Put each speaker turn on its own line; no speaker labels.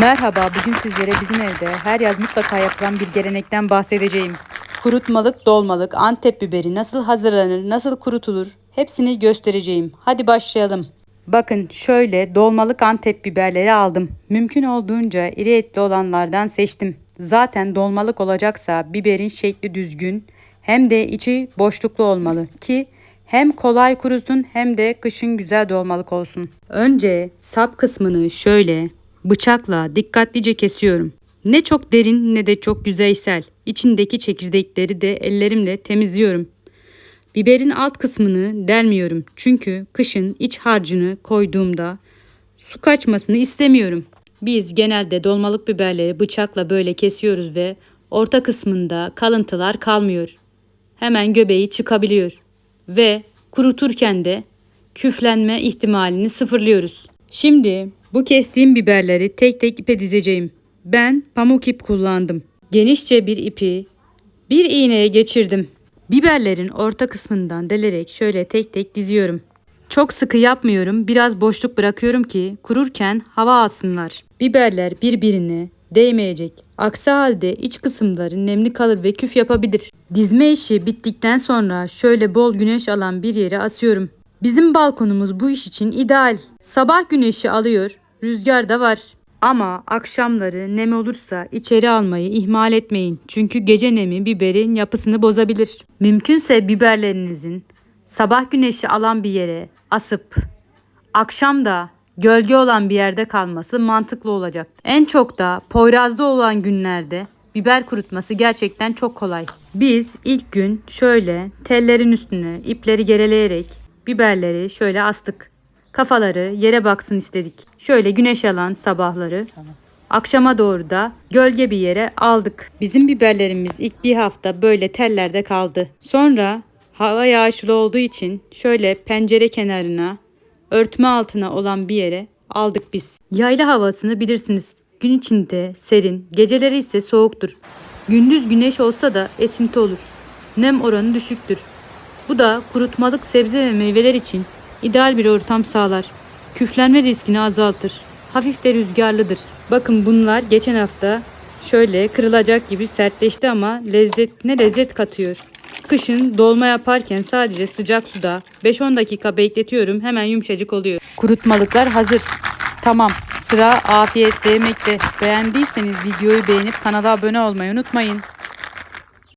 Merhaba, bugün sizlere bizim evde her yaz mutlaka yapılan bir gelenekten bahsedeceğim. Kurutmalık, dolmalık, Antep biberi nasıl hazırlanır, nasıl kurutulur hepsini göstereceğim. Hadi başlayalım. Bakın şöyle dolmalık Antep biberleri aldım. Mümkün olduğunca iri etli olanlardan seçtim. Zaten dolmalık olacaksa biberin şekli düzgün hem de içi boşluklu olmalı ki hem kolay kurusun hem de kışın güzel dolmalık olsun. Önce sap kısmını şöyle bıçakla dikkatlice kesiyorum. Ne çok derin ne de çok yüzeysel. İçindeki çekirdekleri de ellerimle temizliyorum. Biberin alt kısmını delmiyorum. Çünkü kışın iç harcını koyduğumda su kaçmasını istemiyorum. Biz genelde dolmalık biberleri bıçakla böyle kesiyoruz ve orta kısmında kalıntılar kalmıyor. Hemen göbeği çıkabiliyor ve kuruturken de küflenme ihtimalini sıfırlıyoruz. Şimdi bu kestiğim biberleri tek tek ipe dizeceğim. Ben pamuk ip kullandım. Genişçe bir ipi bir iğneye geçirdim. Biberlerin orta kısmından delerek şöyle tek tek diziyorum. Çok sıkı yapmıyorum. Biraz boşluk bırakıyorum ki kururken hava alsınlar. Biberler birbirine değmeyecek. Aksi halde iç kısımları nemli kalır ve küf yapabilir. Dizme işi bittikten sonra şöyle bol güneş alan bir yere asıyorum. Bizim balkonumuz bu iş için ideal. Sabah güneşi alıyor, rüzgar da var. Ama akşamları nem olursa içeri almayı ihmal etmeyin. Çünkü gece nemi biberin yapısını bozabilir. Mümkünse biberlerinizin sabah güneşi alan bir yere asıp akşam da gölge olan bir yerde kalması mantıklı olacak. En çok da Poyraz'da olan günlerde biber kurutması gerçekten çok kolay. Biz ilk gün şöyle tellerin üstüne ipleri gereleyerek biberleri şöyle astık. Kafaları yere baksın istedik. Şöyle güneş alan sabahları. Akşama doğru da gölge bir yere aldık. Bizim biberlerimiz ilk bir hafta böyle tellerde kaldı. Sonra hava yağışlı olduğu için şöyle pencere kenarına, örtme altına olan bir yere aldık biz. Yayla havasını bilirsiniz. Gün içinde serin, geceleri ise soğuktur. Gündüz güneş olsa da esinti olur. Nem oranı düşüktür. Bu da kurutmalık sebze ve meyveler için ideal bir ortam sağlar. Küflenme riskini azaltır. Hafif de rüzgarlıdır. Bakın bunlar geçen hafta şöyle kırılacak gibi sertleşti ama lezzet ne lezzet katıyor. Kışın dolma yaparken sadece sıcak suda 5-10 dakika bekletiyorum hemen yumuşacık oluyor. Kurutmalıklar hazır. Tamam sıra afiyette yemekte. Beğendiyseniz videoyu beğenip kanala abone olmayı unutmayın.